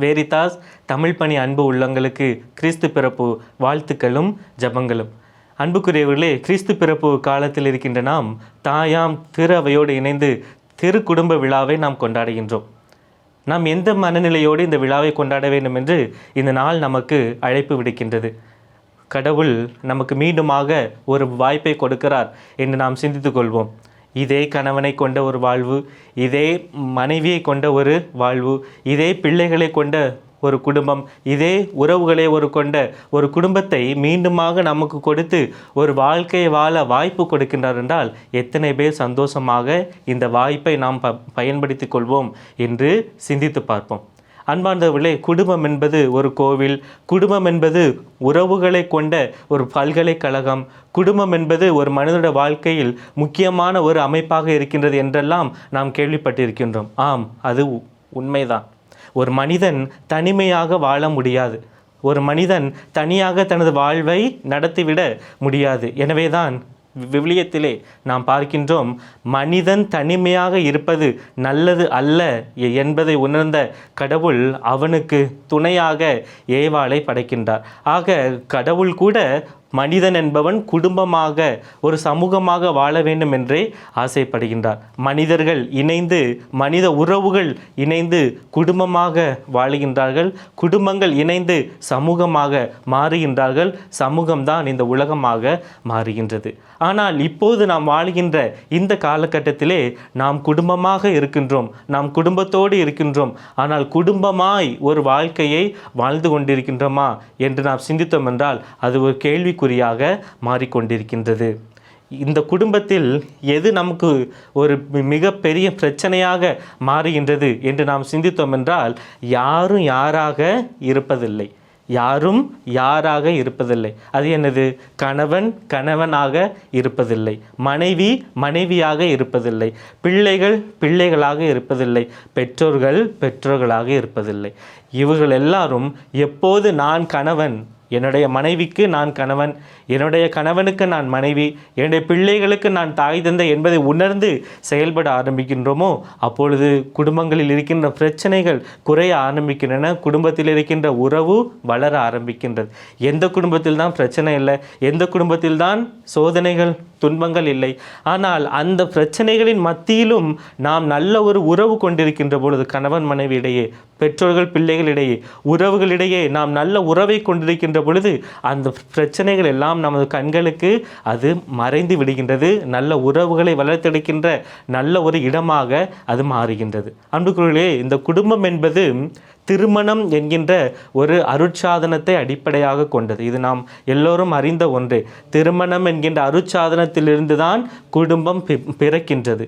Veritas Tamil பணி அன்பு உள்ளங்களுக்கு கிறிஸ்து பிறப்பு வாழ்த்துக்களும் ஜபங்களும். அன்புக்குரியவர்களே கிறிஸ்து பிறப்பு காலத்தில் இருக்கின்ற நாம் தாயாம் திரு அவையோடு இணைந்து திரு குடும்ப விழாவை நாம் கொண்டாடுகின்றோம். நாம் எந்த மனநிலையோடு இந்த விழாவை கொண்டாட வேண்டும் என்று இந்த நாள் நமக்கு அழைப்பு விடுக்கின்றது. கடவுள் நமக்கு மீண்டுமாக ஒரு வாய்ப்பை கொடுக்கிறார் என்று நாம் சிந்தித்துக் கொள்வோம். இதே கணவனை கொண்ட ஒரு வாழ்வு இதே மனைவியை கொண்ட ஒரு வாழ்வு இதே பிள்ளைகளை கொண்ட ஒரு குடும்பம் இதே உறவுகளை ஒரு கொண்ட ஒரு குடும்பத்தை மீண்டுமாக நமக்கு கொடுத்து ஒரு வாழ்க்கையை வாழ வாய்ப்பு கொடுக்கின்றார் என்றால் எத்தனை பேர் சந்தோஷமாக இந்த வாய்ப்பை நாம் ப பயன்படுத்தி கொள்வோம் என்று சிந்தித்து பார்ப்போம். அன்பார்ந்தவர்களே குடும்பம் என்பது ஒரு கோவில். குடும்பம் என்பது உறவுகளை கொண்ட ஒரு பல்கலைக்கழகம். குடும்பம் என்பது ஒரு மனிதனுடைய வாழ்க்கையில் முக்கியமான ஒரு அமைப்பாக இருக்கின்றது என்றெல்லாம் நாம் கேள்விப்பட்டிருக்கின்றோம். ஆம் அது உ- உண்மைதான். ஒரு மனிதன் தனிமையாக வாழ முடியாது. ஒரு மனிதன் தனியாக தனது வாழ்வை நடத்திவிட முடியாது. எனவேதான் விவிலியத்திலே நாம் பார்க்கின்றோம் மனிதன் தனிமையாக இருப்பது நல்லது அல்ல என்பதை உணர்ந்த கடவுள் அவனுக்கு துணையாக ஏவாளை படைக்கின்றார். ஆக கடவுள் கூட மனிதன் என்பவன் குடும்பமாக ஒரு சமூகமாக வாழ வேண்டும் என்றே ஆசைப்படுகின்றார் மனிதர்கள் இணைந்து மனித உறவுகள் இணைந்து குடும்பமாக வாழுகின்றார்கள். குடும்பங்கள் இணைந்து சமூகமாக மாறுகின்றார்கள். சமூகம்தான் இந்த உலகமாக மாறுகின்றது. ஆனால் இப்போது நாம் வாழுகின்ற இந்த காலகட்டத்திலே நாம் குடும்பமாக இருக்கின்றோம். நாம் குடும்பத்தோடு இருக்கின்றோம். ஆனால் குடும்பமாய் ஒரு வாழ்க்கையை வாழ்ந்து கொண்டிருக்கின்றோமா என்று நாம் சிந்தித்தோம் என்றால் அது ஒரு கேள்விக்கு கேள்விக்குறியாக மாறிக்கொண்டிருக்கின்றது. இந்த குடும்பத்தில் எது நமக்கு ஒரு மிகப்பெரிய பிரச்சனையாக மாறுகின்றது என்று நாம் சிந்தித்தோம் என்றால் யாரும் யாராக இருப்பதில்லை. யாரும் யாராக இருப்பதில்லை. அது என்னது? கணவன் கணவனாக இருப்பதில்லை. மனைவி மனைவியாக இருப்பதில்லை. பிள்ளைகள் பிள்ளைகளாக இருப்பதில்லை. பெற்றோர்கள் பெற்றோர்களாக இருப்பதில்லை. இவர்கள் எல்லாரும் எப்போது நான் கணவன் என்னுடைய மனைவிக்கு நான் கணவன் என்னுடைய கணவனுக்கு நான் மனைவி என்னுடைய பிள்ளைகளுக்கு நான் தாய் தந்தை என்பதை உணர்ந்து செயல்பட ஆரம்பிக்கின்றோமோ அப்பொழுது குடும்பங்களில் இருக்கின்ற பிரச்சனைகள் குறைய ஆரம்பிக்கின்றன குடும்பத்தில் இருக்கின்ற உறவு வளர ஆரம்பிக்கின்றது. எந்த குடும்பத்தில் தான் பிரச்சனை இல்லை எந்த குடும்பத்தில் தான் சோதனைகள் துன்பங்கள் இல்லை. ஆனால் அந்த பிரச்சனைகளின் மத்தியிலும் நாம் நல்ல ஒரு உறவு கொண்டிருக்கின்ற பொழுது கணவன் மனைவி இடையே பெற்றோர்கள் பிள்ளைகளிடையே உறவுகளிடையே நாம் நல்ல உறவை கொண்டிருக்கின்ற பொழுது அந்த பிரச்சனைகள் எல்லாம் நமது கண்களுக்கு அது மறைந்து விடுகின்றது. நல்ல உறவுகளை வளர்த்தெடுக்கின்ற நல்ல ஒரு இடமாக அது மாறுகின்றது. அன்புக்குள்ளே இந்த குடும்பம் என்பது திருமணம் என்கின்ற ஒரு அருட்சாதனத்தை அடிப்படையாக கொண்டது. இது நாம் எல்லோரும் அறிந்த ஒன்றே. திருமணம் என்கின்ற அருட்சாதனத்திலிருந்து தான் குடும்பம் பிறக்கின்றது.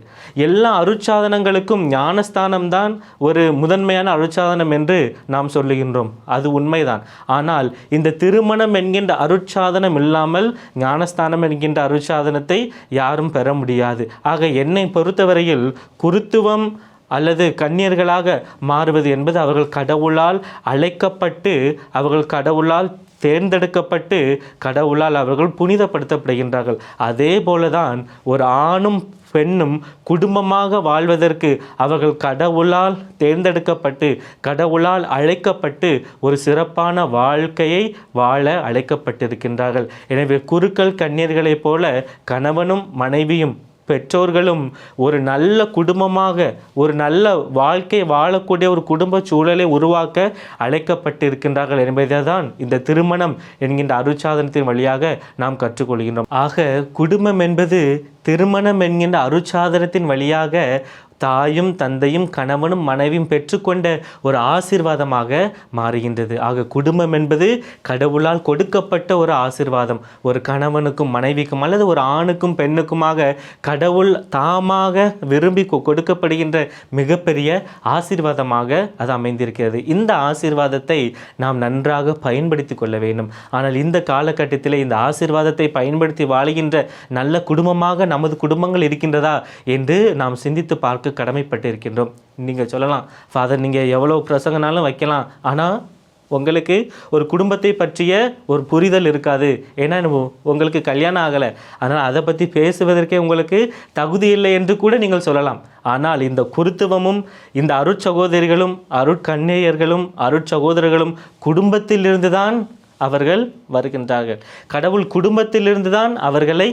எல்லா அருட்சாதனங்களுக்கும் ஞானஸ்தானம் தான் ஒரு முதன்மையான அருட்சாதனம் என்று நாம் சொல்லுகின்றோம். அது உண்மைதான். ஆனால் இந்த திருமணம் என்கின்ற அருட்சாதனம் இல்லாமல் ஞானஸ்தானம் என்கின்ற அருட்சாதனத்தை யாரும் பெற முடியாது. ஆக என்னை பொறுத்தவரையில் குருத்துவம் அல்லது கன்னியர்களாக மாறுவது என்பது அவர்கள் கடவுளால் அழைக்கப்பட்டு அவர்கள் கடவுளால் தேர்ந்தெடுக்கப்பட்டு கடவுளால் அவர்கள் புனிதப்படுத்தப்படுகின்றார்கள். அதே போலதான் ஒரு ஆணும் பெண்ணும் குடும்பமாக வாழ்வதற்கு அவர்கள் கடவுளால் தேர்ந்தெடுக்கப்பட்டு கடவுளால் அழைக்கப்பட்டு ஒரு சிறப்பான வாழ்க்கையை வாழ அழைக்கப்பட்டிருக்கின்றார்கள். எனவே குருக்கள் கன்னியர்களைப் போல கணவனும் மனைவியும் பெற்றோர்களும் ஒரு நல்ல குடும்பமாக ஒரு நல்ல வாழ்க்கை வாழக்கூடிய ஒரு குடும்ப சூழலை உருவாக்க அழைக்கப்பட்டிருக்கின்றார்கள் என்பதை தான் இந்த திருமணம் என்கின்ற அருட்சாதனத்தின் வழியாக நாம் கற்றுக்கொள்கின்றோம். ஆக குடும்பம் என்பது திருமணம் என்கின்ற அருட்சாதனத்தின் வழியாக தாயும் தந்தையும் கணவனும் மனைவியும் பெற்றுக்கொண்ட ஒரு ஆசீர்வாதமாக மாறுகின்றது. ஆக குடும்பம் என்பது கடவுளால் கொடுக்கப்பட்ட ஒரு ஆசிர்வாதம். ஒரு கணவனுக்கும் மனைவிக்கும் அல்லது ஒரு ஆணுக்கும் பெண்ணுக்குமாக கடவுள் தாமாக விரும்பி கொ- கொடுக்கப்படுகின்ற மிகப்பெரிய ஆசீர்வாதமாக அது அமைந்திருக்கிறது. இந்த ஆசிர்வாதத்தை நாம் நன்றாக பயன்படுத்தி கொள்ள வேண்டும். ஆனால் இந்த காலகட்டத்தில் இந்த ஆசிர்வாதத்தை பயன்படுத்தி வாழுகின்ற நல்ல குடும்பமாக நமது குடும்பங்கள் இருக்கின்றதா என்று நாம் சிந்தித்து பார்க்க கடமைப்பட்டு கடமைப்பட்டிருக்கின்றோம். நீங்கள் சொல்லலாம் ஃபாதர் நீங்கள் எவ்வளோ பிரசங்கனாலும் வைக்கலாம். ஆனால் உங்களுக்கு ஒரு குடும்பத்தை பற்றிய ஒரு புரிதல் இருக்காது. ஏன்னா உங்களுக்கு கல்யாணம் ஆகலை. அதனால் அதை பற்றி பேசுவதற்கே உங்களுக்கு தகுதி இல்லை என்று கூட நீங்கள் சொல்லலாம். ஆனால் இந்த குருத்துவமும் இந்த அருட்சகோதரிகளும் அருட்கண்ணேயர்களும் அருட்சகோதரர்களும் குடும்பத்திலிருந்து தான் அவர்கள் வருகின்றார்கள். கடவுள் குடும்பத்திலிருந்து தான் அவர்களை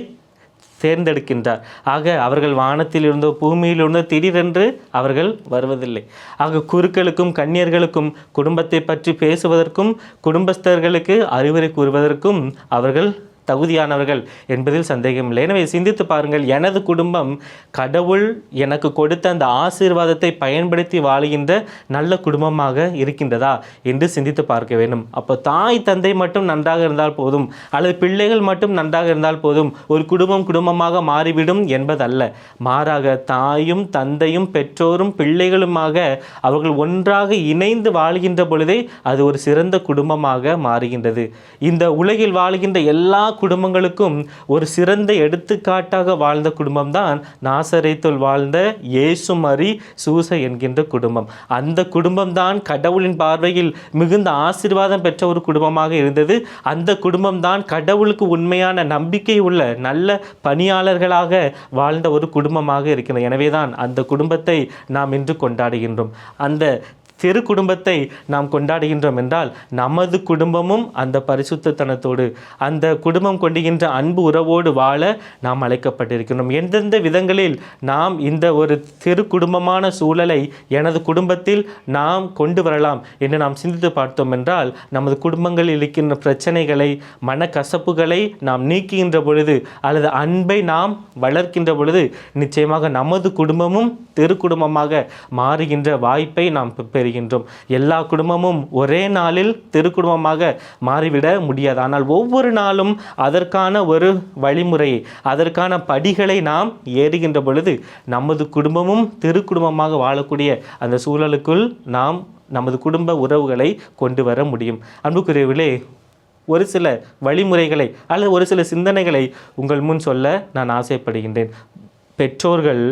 தேர்ந்தெடுக்கின்றார். ஆக அவர்கள் வானத்தில் இருந்தோ பூமியில் இருந்தோ திடீரென்று அவர்கள் வருவதில்லை. ஆக குருக்களுக்கும் கன்னியர்களுக்கும் குடும்பத்தை பற்றி பேசுவதற்கும் குடும்பஸ்தர்களுக்கு அறிவுரை கூறுவதற்கும் அவர்கள் தகுதியானவர்கள் என்பதில் சந்தேகமில்லை எனவே சிந்தித்து பாருங்கள் எனது குடும்பம் கடவுள் எனக்கு கொடுத்த அந்த ஆசீர்வாதத்தை பயன்படுத்தி வாழுகின்ற நல்ல குடும்பமாக இருக்கின்றதா என்று சிந்தித்து பார்க்க வேண்டும். அப்போ தாய் தந்தை மட்டும் நன்றாக இருந்தால் போதும் அல்லது பிள்ளைகள் மட்டும் நன்றாக இருந்தால் போதும் ஒரு குடும்பம் குடும்பமாக மாறிவிடும் என்பதல்ல. மாறாக தாயும் தந்தையும் பெற்றோரும் பிள்ளைகளுமாக அவர்கள் ஒன்றாக இணைந்து வாழ்கின்ற பொழுதே அது ஒரு சிறந்த குடும்பமாக மாறுகின்றது. இந்த உலகில் வாழ்கின்ற எல்லா குடும்பங்களுக்கும் ஒரு சிறந்த எடுத்துக்காட்டாக வாழ்ந்த குடும்பம் தான் நாசரேத்துள் வாழ்ந்த இயேசு மரி சூச என்கின்ற குடும்பம். அந்த குடும்பம் தான் கடவுளின் பார்வையில் மிகுந்த ஆசீர்வாதம் பெற்ற ஒரு குடும்பமாக இருந்தது. அந்த குடும்பம் தான் கடவுளுக்கு உண்மையான நம்பிக்கை உள்ள நல்ல பணியாளர்களாக வாழ்ந்த ஒரு குடும்பமாக இருக்கிறது எனவேதான் அந்த குடும்பத்தை நாம் இன்று கொண்டாடுகின்றோம். அந்த திரு குடும்பத்தை நாம் கொண்டாடுகின்றோம் என்றால் நமது குடும்பமும் அந்த பரிசுத்தனத்தோடு அந்த குடும்பம் கொண்டுகின்ற அன்பு உறவோடு வாழ நாம் அழைக்கப்பட்டிருக்கின்றோம். எந்தெந்த விதங்களில் நாம் இந்த ஒரு திரு குடும்பமான சூழலை எனது குடும்பத்தில் நாம் கொண்டு வரலாம் என்று நாம் சிந்தித்து பார்த்தோம் என்றால் நமது குடும்பங்களில் இருக்கின்ற பிரச்சனைகளை மனக்கசப்புகளை நாம் நீக்குகின்ற பொழுது அல்லது அன்பை நாம் வளர்க்கின்ற பொழுது நிச்சயமாக நமது குடும்பமும் திரு குடும்பமாக மாறுகின்ற வாய்ப்பை நாம் பெறுகிறோம். பெறுகின்றோம் எல்லா குடும்பமும் ஒரே நாளில் திருக்குடும்பமாக மாறிவிட முடியாது. ஆனால் ஒவ்வொரு நாளும் அதற்கான ஒரு வழிமுறையை அதற்கான படிகளை நாம் ஏறுகின்ற பொழுது நமது குடும்பமும் திருக்குடும்பமாக வாழக்கூடிய அந்த சூழலுக்குள் நாம் நமது குடும்ப உறவுகளை கொண்டு வர முடியும். அன்புக்குரியவிலே ஒரு சில வழிமுறைகளை அல்லது ஒரு சில சிந்தனைகளை உங்கள் முன் சொல்ல நான் ஆசைப்படுகின்றேன். பெற்றோர்கள்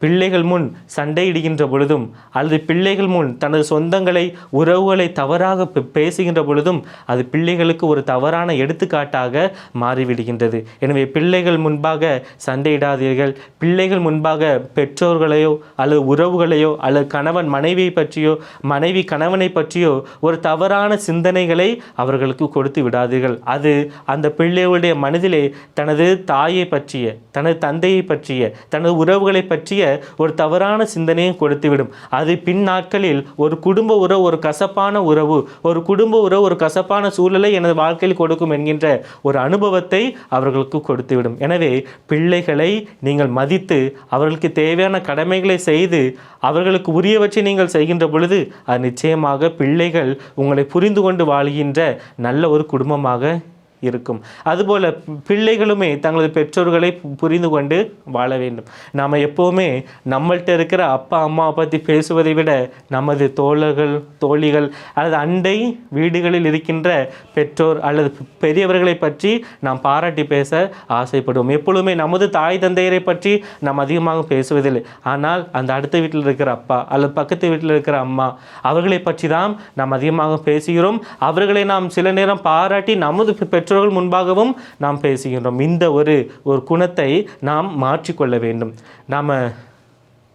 பிள்ளைகள் முன் சண்டையிடுகின்ற பொழுதும் அல்லது பிள்ளைகள் முன் தனது சொந்தங்களை உறவுகளை தவறாக பே- பேசுகின்ற பொழுதும் அது பிள்ளைகளுக்கு ஒரு தவறான எடுத்துக்காட்டாக மாறிவிடுகின்றது. எனவே பிள்ளைகள் முன்பாக சண்டையிடாதீர்கள். பிள்ளைகள் முன்பாக பெற்றோர்களையோ அல்லது உறவுகளையோ அல்லது கணவன் மனைவியை பற்றியோ மனைவி கணவனை பற்றியோ ஒரு தவறான சிந்தனைகளை அவர்களுக்கு கொடுத்து விடாதீர்கள். அது அந்த பிள்ளைகளுடைய மனதிலே தனது தாயை பற்றிய தனது தந்தையை பற்றிய தனது உறவுகளை பற்றிய ஒரு தவறான சிந்தனையும் கொடுத்துவிடும். அது பின் நாட்களில் ஒரு குடும்ப உறவு ஒரு கசப்பான உறவு ஒரு குடும்ப உறவு ஒரு கசப்பான சூழலை எனது வாழ்க்கையில் கொடுக்கும் என்கின்ற ஒரு அனுபவத்தை அவர்களுக்கு கொடுத்துவிடும். எனவே பிள்ளைகளை நீங்கள் மதித்து அவர்களுக்கு தேவையான கடமைகளை செய்து அவர்களுக்கு உரியவற்றை நீங்கள் செய்கின்ற பொழுது அது நிச்சயமாக பிள்ளைகள் உங்களை புரிந்து கொண்டு வாழ்கின்ற நல்ல ஒரு குடும்பமாக இருக்கும். அதுபோல் பிள்ளைகளுமே தங்களது பெற்றோர்களை புரிந்து கொண்டு வாழ வேண்டும். நாம் எப்போவுமே நம்மள்கிட்ட இருக்கிற அப்பா அம்மாவை பற்றி பேசுவதை விட நமது தோழர்கள் தோழிகள் அல்லது அண்டை வீடுகளில் இருக்கின்ற பெற்றோர் அல்லது பெரியவர்களை பற்றி நாம் பாராட்டி பேச ஆசைப்படுவோம். எப்பொழுதுமே நமது தாய் தந்தையரை பற்றி நாம் அதிகமாக பேசுவதில்லை. ஆனால் அந்த அடுத்த வீட்டில் இருக்கிற அப்பா அல்லது பக்கத்து வீட்டில் இருக்கிற அம்மா அவர்களை பற்றி தான் நாம் அதிகமாக பேசுகிறோம். அவர்களை நாம் சில நேரம் பாராட்டி நமது பெ- பெற்றோர்கள் முன்பாகவும் நாம் பேசுகின்றோம். இந்த ஒரு ஒரு குணத்தை நாம் மாற்றிக்கொள்ள வேண்டும். நாம்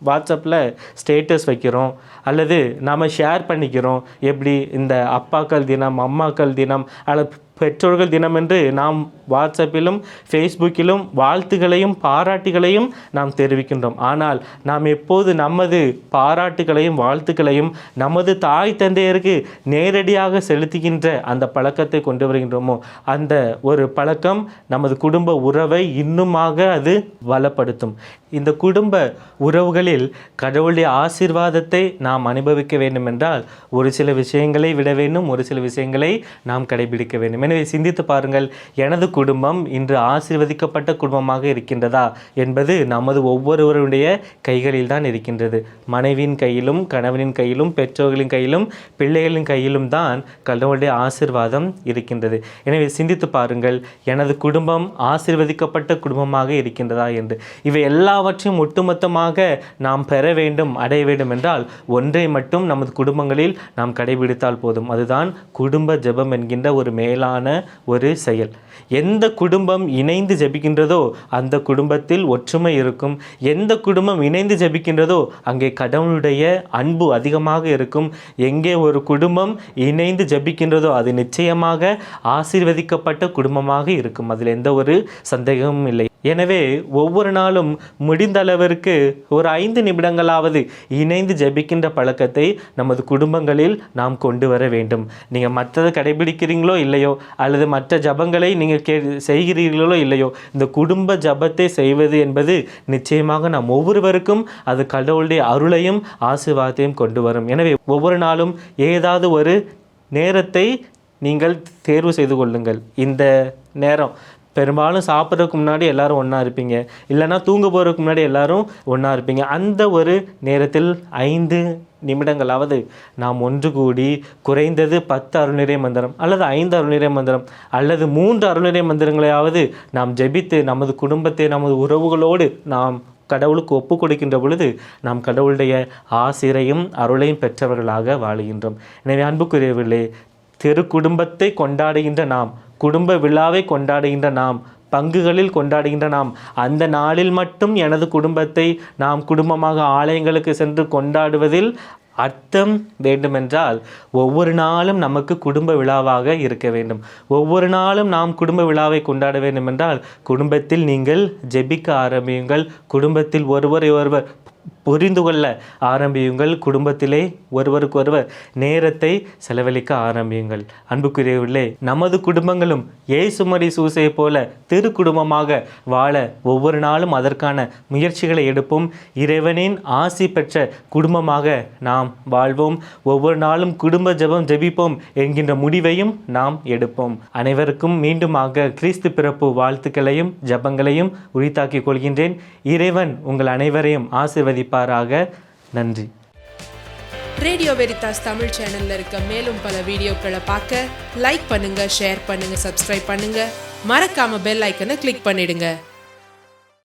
வாட்ஸ்அப்பில் ஸ்டேட்டஸ் வைக்கிறோம். அல்லது நாம் ஷேர் பண்ணிக்கிறோம். எப்படி? இந்த அப்பாக்கள் தினம் அம்மாக்கள் தினம் அல்லது பெற்றோர்கள் தினமென்று நாம் வாட்ஸ்அப்பிலும் ஃபேஸ்புக்கிலும் வாழ்த்துகளையும் பாராட்டுகளையும் நாம் தெரிவிக்கின்றோம். ஆனால் நாம் எப்போது நமது பாராட்டுகளையும் வாழ்த்துக்களையும் நமது தாய் தந்தையருக்கு நேரடியாக செலுத்துகின்ற அந்த பழக்கத்தை கொண்டு வருகின்றோமோ அந்த ஒரு பழக்கம் நமது குடும்ப உறவை இன்னுமாக அது வளப்படுத்தும். இந்த குடும்ப உறவுகளில் கடவுளுடைய ஆசீர்வாதத்தை நாம் அனுபவிக்க வேண்டும் என்றால் ஒரு சில விஷயங்களை விட வேண்டும் ஒரு சில விஷயங்களை நாம் கடைபிடிக்க வேண்டும் எனவே சிந்தித்து பாருங்கள். எனது குடும்பம் இன்று ஆசீர்வதிக்கப்பட்ட குடும்பமாக இருக்கின்றதா? என்பது நமது ஒவ்வொருவருடைய கைகளில் தான் இருக்கின்றது. மனைவியின் கையிலும் கணவனின் கையிலும் பெற்றோர்களின் கையிலும் பிள்ளைகளின் கையிலும் தான் கடவுளுடைய ஆசிர்வாதம் இருக்கின்றது. எனவே சிந்தித்து பாருங்கள். எனது குடும்பம் ஆசிர்வதிக்கப்பட்ட குடும்பமாக இருக்கின்றதா என்று. இவை எல்லாவற்றையும் ஒட்டுமொத்தமாக நாம் பெற வேண்டும் அடைய வேண்டும் என்றால் ஒன்றை மட்டும் நமது குடும்பங்களில் நாம் கடைபிடித்தால் போதும். அதுதான் குடும்ப ஜெபம் என்கின்ற ஒரு மேலான முறையான ஒரு செயல். எந்த குடும்பம் இணைந்து ஜெபிக்கின்றதோ அந்த குடும்பத்தில் ஒற்றுமை இருக்கும். எந்த குடும்பம் இணைந்து ஜெபிக்கின்றதோ அங்கே கடவுளுடைய அன்பு அதிகமாக இருக்கும். எங்கே ஒரு குடும்பம் இணைந்து ஜபிக்கின்றதோ அது நிச்சயமாக ஆசீர்வதிக்கப்பட்ட குடும்பமாக இருக்கும். அதில் எந்த ஒரு சந்தேகமும் இல்லை. எனவே ஒவ்வொரு நாளும் முடிந்த அளவிற்கு ஒரு ஐந்து நிமிடங்களாவது இணைந்து ஜெபிக்கின்ற பழக்கத்தை நமது குடும்பங்களில் நாம் கொண்டு வர வேண்டும். நீங்கள் மற்றதை கடைபிடிக்கிறீங்களோ இல்லையோ அல்லது மற்ற ஜபங்களை நீங்கள் நீங்கள் கே செய்கிறீர்களோ இல்லையோ இந்த குடும்ப ஜபத்தை செய்வது என்பது நிச்சயமாக நாம் ஒவ்வொருவருக்கும் அது கடவுளுடைய அருளையும் ஆசீர்வாதத்தையும் கொண்டு வரும். எனவே ஒவ்வொரு நாளும் ஏதாவது ஒரு நேரத்தை நீங்கள் தேர்வு செய்து கொள்ளுங்கள். இந்த நேரம் பெரும்பாலும் சாப்பிட்றதுக்கு முன்னாடி எல்லோரும் ஒன்றா இருப்பீங்க. இல்லைன்னா தூங்க போகிறதுக்கு முன்னாடி எல்லோரும் ஒன்றா இருப்பீங்க. அந்த ஒரு நேரத்தில் ஐந்து நிமிடங்களாவது நாம் ஒன்று கூடி குறைந்தது பத்து அருள்நிறை மந்திரம் அல்லது ஐந்து அருள்நிறை மந்திரம் அல்லது மூன்று அருள்நிறை மந்திரங்களையாவது நாம் ஜெபித்து நமது குடும்பத்தை நமது உறவுகளோடு நாம் கடவுளுக்கு ஒப்பு கொடுக்கின்ற பொழுது நாம் கடவுளுடைய ஆசிரையும் அருளையும் பெற்றவர்களாக வாழுகின்றோம். எனவே அன்புக்குரியவர்களே திரு குடும்பத்தை கொண்டாடுகின்ற நாம் குடும்ப விழாவை கொண்டாடுகின்ற நாம் பங்குகளில் கொண்டாடுகின்ற நாம். அந்த நாளில் மட்டும் எனது குடும்பத்தை நாம் குடும்பமாக ஆலயங்களுக்கு சென்று கொண்டாடுவதில் அர்த்தம் வேண்டுமென்றால் ஒவ்வொரு நாளும் நமக்கு குடும்ப விழாவாக இருக்க வேண்டும். ஒவ்வொரு நாளும் நாம் குடும்ப விழாவை கொண்டாட வேண்டும் என்றால் குடும்பத்தில் நீங்கள் ஜெபிக்க ஆரம்பியுங்கள். குடும்பத்தில் ஒருவரை ஒருவர் புரிந்து கொள்ள ஆரம்பியுங்கள். குடும்பத்திலே ஒருவருக்கொருவர் நேரத்தை செலவழிக்க ஆரம்பியுங்கள். அன்புக்குரியவில்லை நமது குடும்பங்களும் ஏசுமரி சூசையை போல திரு குடும்பமாக வாழ ஒவ்வொரு நாளும் அதற்கான முயற்சிகளை எடுப்போம். இறைவனின் ஆசி பெற்ற குடும்பமாக நாம் வாழ்வோம். ஒவ்வொரு நாளும் குடும்ப ஜெபம் ஜெபிப்போம் என்கின்ற முடிவையும் நாம் எடுப்போம். அனைவருக்கும் மீண்டுமாக கிறிஸ்து பிறப்பு வாழ்த்துக்களையும் ஜெபங்களையும் உரித்தாக்கிக் கொள்கின்றேன். இறைவன் உங்கள் அனைவரையும் ஆசிர்வதிப்பாராக நன்றி. ரேடியோ வெரிதாஸ் தமிழ் சேனல்ல இருக்க மேலும் பல வீடியோக்களை பார்க்க லைக் பண்ணுங்க ஷேர் பண்ணுங்க சப்ஸ்கிரைப் பண்ணுங்க. மறக்காம பெல் ஐக்கனை கிளிக் பண்ணிடுங்க.